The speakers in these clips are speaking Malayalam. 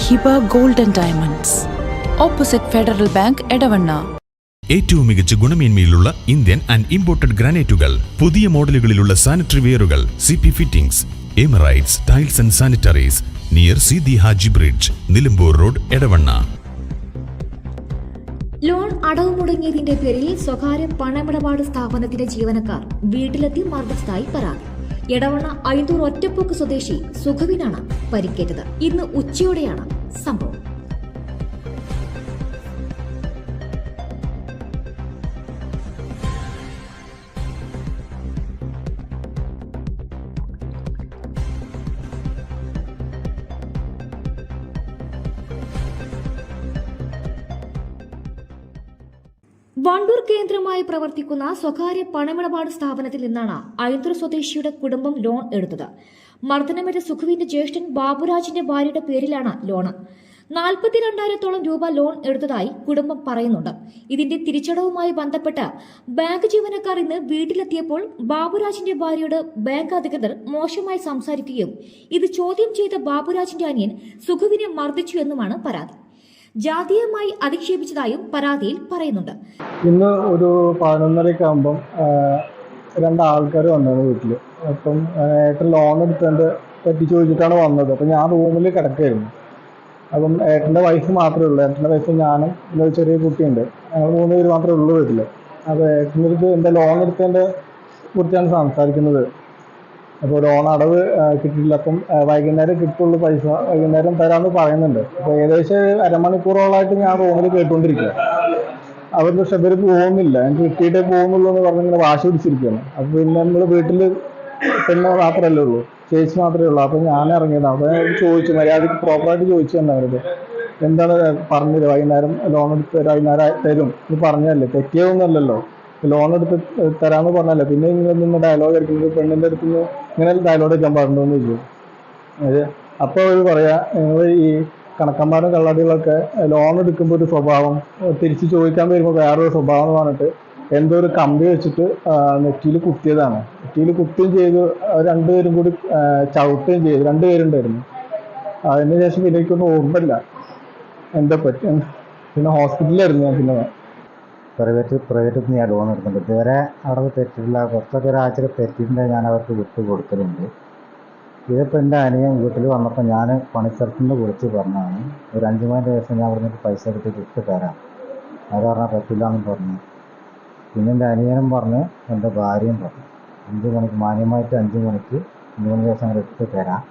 Hiba Golden Diamonds. Opposite Federal Bank Edavanna. ഏറ്റവും മികച്ച ഗുണമേന്മയിലുള്ള ഇന്ത്യൻ ആൻഡ് ഇമ്പോർട്ടഡ് ഗ്രാനൈറ്റുകൾ പുതിയ മോഡലുകളിലുള്ള sanitary വെയറുകൾ C P fittings Emirates Tiles and Sanitaries near C the Haji bridge Nilambur road Edavanna. Loan അടവ് മുടങ്ങിയതിന്റെ പേരിൽ സ്വകാര്യ പണമിടപാട് സ്ഥാപനത്തിന്റെ ജീവനക്കാർ വീട്ടിലെത്തി മർദ്ദിച്ചതായി പരാതി. എടവണ്ണ ഐന്തൂർ ഒറ്റപ്പോക്ക് സ്വദേശി സുഖവിനാണ് പരിക്കേറ്റത്. ഇന്ന് ഉച്ചയോടെയാണ് സംഭവം. വണ്ടൂർ കേന്ദ്രമായി പ്രവർത്തിക്കുന്ന സ്വകാര്യ പണമിടപാട് സ്ഥാപനത്തിൽ നിന്നാണ് ഐന്തൂർ സ്വദേശിയുടെ കുടുംബം ലോൺ എടുത്തത്. മർദ്ദനമേറ്റ സുഖുവിന്റെ ജ്യേഷ്ഠൻ ബാബുരാജിന്റെ ഭാര്യയുടെ പേരിലാണ് ലോണ്. നാൽപ്പത്തിരണ്ടായിരത്തോളം രൂപ ലോൺ എടുത്തതായി കുടുംബം പറയുന്നുണ്ട്. ഇതിന്റെ തിരിച്ചടവുമായി ബന്ധപ്പെട്ട് ബാങ്ക് ജീവനക്കാർ ഇന്ന് വീട്ടിലെത്തിയപ്പോൾ ബാബുരാജിന്റെ ഭാര്യയോട് ബാങ്ക് അധികൃതർ മോശമായി സംസാരിക്കുകയും ഇത് ചോദ്യം ചെയ്ത ബാബുരാജിന്റെ അനിയൻ സുഖുവിനെ മർദ്ദിച്ചു എന്നുമാണ് പരാതി. ജാതീയമായി അധിക്ഷേപിച്ചതായും പരാതിയിൽ പറയുന്നുണ്ട്. ഇന്ന് ഒരു പതിനൊന്നരയൊക്കെ ആകുമ്പം രണ്ടാൾക്കാർ വന്നത് വീട്ടിൽ അപ്പം ഏട്ടൻ ലോൺ എടുത്തതിന്റെ പറ്റി ചോദിച്ചിട്ടാണ് വന്നത്. അപ്പം ഞാൻ റൂമിൽ കിടക്കായിരുന്നു. അപ്പം ഏട്ടന്റെ വൈഫ് മാത്രമേ ഉള്ളൂ. ഏട്ടന്റെ വൈഫ് ഞാനും പിന്നെ ഒരു ചെറിയ കുട്ടിയുണ്ട്. മൂന്ന് പേര് മാത്രമേ ഉള്ളൂ വീട്ടിൽ അപ്പോൾ ഏട്ടന്റെ അടുത്ത് എന്റെ ലോൺ എടുത്തതിന്റെ കുറിച്ചാണ് സംസാരിക്കുന്നത്. അപ്പോൾ ലോൺ അടവ് കിട്ടിയില്ല അപ്പം വൈകുന്നേരം കിട്ടുള്ളൂ പൈസ. വൈകുന്നേരം തരാമെന്ന് പറയുന്നുണ്ട്. അപ്പോൾ ഏകദേശം അരമണിക്കൂറോളമായിട്ട് ഞാൻ റൂമിൽ കേട്ടുകൊണ്ടിരിക്കുക അവർ പക്ഷെ ഇവർ പോകുന്നില്ല എനിക്ക് കിട്ടിയിട്ടേ പോകുന്നുള്ളൂ എന്ന് പറഞ്ഞ് ഇങ്ങനെ വാശി പിടിച്ചിരിക്കുകയാണ് അപ്പോൾ പിന്നെ നമ്മൾ വീട്ടിൽ പിന്നെ മാത്രമല്ലേ ഉള്ളൂ. ചേച്ചി മാത്രമേ ഉള്ളൂ. അപ്പോൾ ഞാൻ ഇറങ്ങിയതാണ് അപ്പോൾ ഞാൻ ചോദിച്ചു മര്യാദയ്ക്ക് പ്രോപ്പറായിട്ട് ചോദിച്ചു തന്നെ അവരത് എന്താണ് പറഞ്ഞത്? വൈകുന്നേരം ലോൺ എടുത്ത് വൈകുന്നേരം തരും. എന്ന് പറഞ്ഞതല്ലേ? തെറ്റിയതൊന്നുമല്ലല്ലോ ലോൺ എടുത്ത് തരാമെന്ന് പറഞ്ഞല്ലോ? പിന്നെ ഇങ്ങനെ നിന്ന് ഡയലോഗ് എടുക്കുന്നത് പെണ്ണിന്റെ അടുത്ത് നിന്ന് ഇങ്ങനെ ഡയലോഗ് എടുക്കാൻ പാടുണ്ടോ എന്ന് ചോദിച്ചു അത് അപ്പോൾ അവർ പറയാ നിങ്ങൾ ഈ കണക്കന്മാരും കള്ളാടികളൊക്കെ ലോൺ എടുക്കുമ്പോൾ ഒരു സ്വഭാവം തിരിച്ച് ചോദിക്കാൻ വരുമ്പോൾ വേറൊരു സ്വഭാവം എന്ന് പറഞ്ഞിട്ട് എന്തോ ഒരു കമ്പി വെച്ചിട്ട് നെറ്റിയിൽ കുത്തിയതാണ്. നെറ്റിയിൽ കുത്തുകയും ചെയ്തു. രണ്ടുപേരും കൂടി ചവിട്ടുകയും ചെയ്തു. രണ്ടുപേരുണ്ടായിരുന്നു. അതിന് ശേഷം പിന്നെ എനിക്കൊന്നും ഓർമ്മയില്ല. എന്താ പറ്റി? പിന്നെ ഹോസ്പിറ്റലിലായിരുന്നു ഞാൻ പിന്നെ പ്രൈവറ്റ് പ്രൈവറ്റിൽ നിന്ന് ഞാൻ ലോൺ എടുക്കുന്നുണ്ട് ഇതുവരെ അടവ് തെറ്റില്ല കുറച്ചൊക്കെ ഒരാഴ്ച തെറ്റിയിട്ടുണ്ടെങ്കിൽ ഞാൻ അവർക്ക് വിട്ട് കൊടുക്കലുണ്ട് ഇതിപ്പോൾ എന്റെ അനിയൻ വീട്ടിൽ വന്നപ്പോൾ ഞാൻ പണിസ്ഥലത്ത് നിന്ന് വിളിച്ച് പറഞ്ഞതാണ്. ഒരു അഞ്ച് മണി ദിവസം ഞാൻ അവിടെ പൈസ എടുത്തിട്ട് ഇട്ട് തരാം. അത് പറഞ്ഞാൽ പറ്റില്ല എന്ന് പറഞ്ഞു. പിന്നെ എന്റെ അനിയനും പറഞ്ഞു എന്റെ ഭാര്യയും പറഞ്ഞു അഞ്ച് മണിക്ക് മാന്യമായിട്ട് അഞ്ച് മണിക്ക് അഞ്ച് മണി ദിവസം ഇട്ട് തരാം.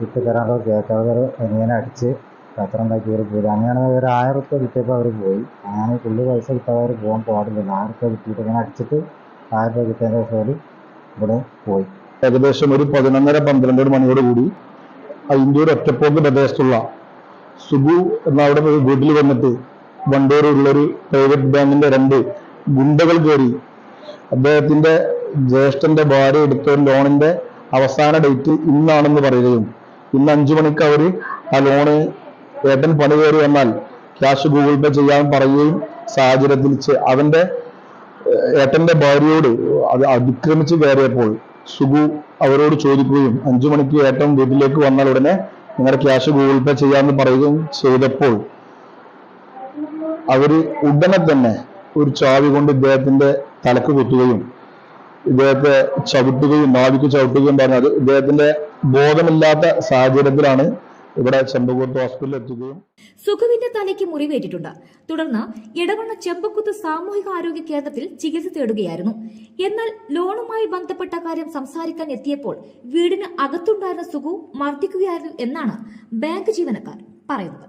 ഇട്ട് തരാനുള്ള കേൾക്കാതെ അനിയനെ അടിച്ച് ഉണ്ടാക്കി അവർ പോയി. അങ്ങനെ ഒരു ആയിരം റുപ്യ കിട്ടിയപ്പോൾ അവർ പോയി. അങ്ങനെ പുള്ളി പൈസ കിട്ടാതെ അവർ പോകാൻ പാടില്ല. ആയിരം റുപ്യ കിട്ടിയിട്ട് ഇങ്ങനെ അടിച്ചിട്ട് ആയിരം റുപ്യ കിട്ടിയതിന്റെ ശേഷം അവർ ഇവിടെ പോയി. ഏകദേശം ഒരു പതിനൊന്നര പന്ത്രണ്ടര മണിയോട് കൂടി ഇന്ത്യയുടെ ഒറ്റപ്പോക്ക് പ്രദേശത്തുള്ള സുബു എന്ന അവിടെ വീട്ടിൽ വന്നിട്ട് വണ്ടൂരുള്ളൊരു പ്രൈവറ്റ് ബാങ്കിന്റെ രണ്ട് ഗുണ്ടകൾ കയറി. അദ്ദേഹത്തിന്റെ ജ്യേഷ്ഠന്റെ ഭാര്യ എടുത്ത ലോണിന്റെ അവസാന ഡേറ്റ് ഇന്നാണെന്ന് പറയുകയും ഇന്ന് അഞ്ചു മണിക്ക് അവർ ആ ലോണ് ഏട്ടൻ പണി കയറി വന്നാൽ ക്യാഷ് ഗൂഗിൾ പേ ചെയ്യാൻ പറയുകയും സാഹചര്യത്തിൽ അവന്റെ ഏട്ടന്റെ ഭാര്യയോട് അത് അതിക്രമിച്ച് കയറിയപ്പോൾ സുഗു അവരോട് ചോദിക്കുകയും അഞ്ചു മണിക്ക് ഏട്ടൻ വീട്ടിലേക്ക് വന്നാൽ ഉടനെ നിങ്ങളുടെ ക്യാഷ് ഗൂഗിൾ പേ ചെയ്യാമെന്ന് പറയുകയും ചെയ്തപ്പോൾ അവർ ഉടനെ തന്നെ ഒരു ചാവി കൊണ്ട് ഇദ്ദേഹത്തിന്റെ തലക്ക് കുത്തുകയും ഇദ്ദേഹത്തെ ചവിട്ടുകയും നാവിക്ക് ചവിട്ടുകയും പറഞ്ഞത് ഇദ്ദേഹത്തിന്റെ ബോധമില്ലാത്ത സാഹചര്യത്തിലാണ് ഇവിടെ ചെമ്പകുത്ത് ഹോസ്പിറ്റലിൽ എത്തുകയും സുഖുവിന്റെ തലയ്ക്ക് മുറിവേറ്റിട്ടുണ്ട്. തുടർന്ന് ഇടവണ്ണ ചെമ്പക്കുത്ത് സാമൂഹിക ആരോഗ്യ കേന്ദ്രത്തിൽ ചികിത്സ തേടുകയായിരുന്നു. എന്നാൽ ലോണുമായി ബന്ധപ്പെട്ട കാര്യം സംസാരിക്കാൻ എത്തിയപ്പോൾ വീടിന് അകത്തുണ്ടായിരുന്ന സുഖു മർദ്ദിക്കുകയായിരുന്നു എന്നാണ് ബാങ്ക് ജീവനക്കാർ പറയുന്നത്.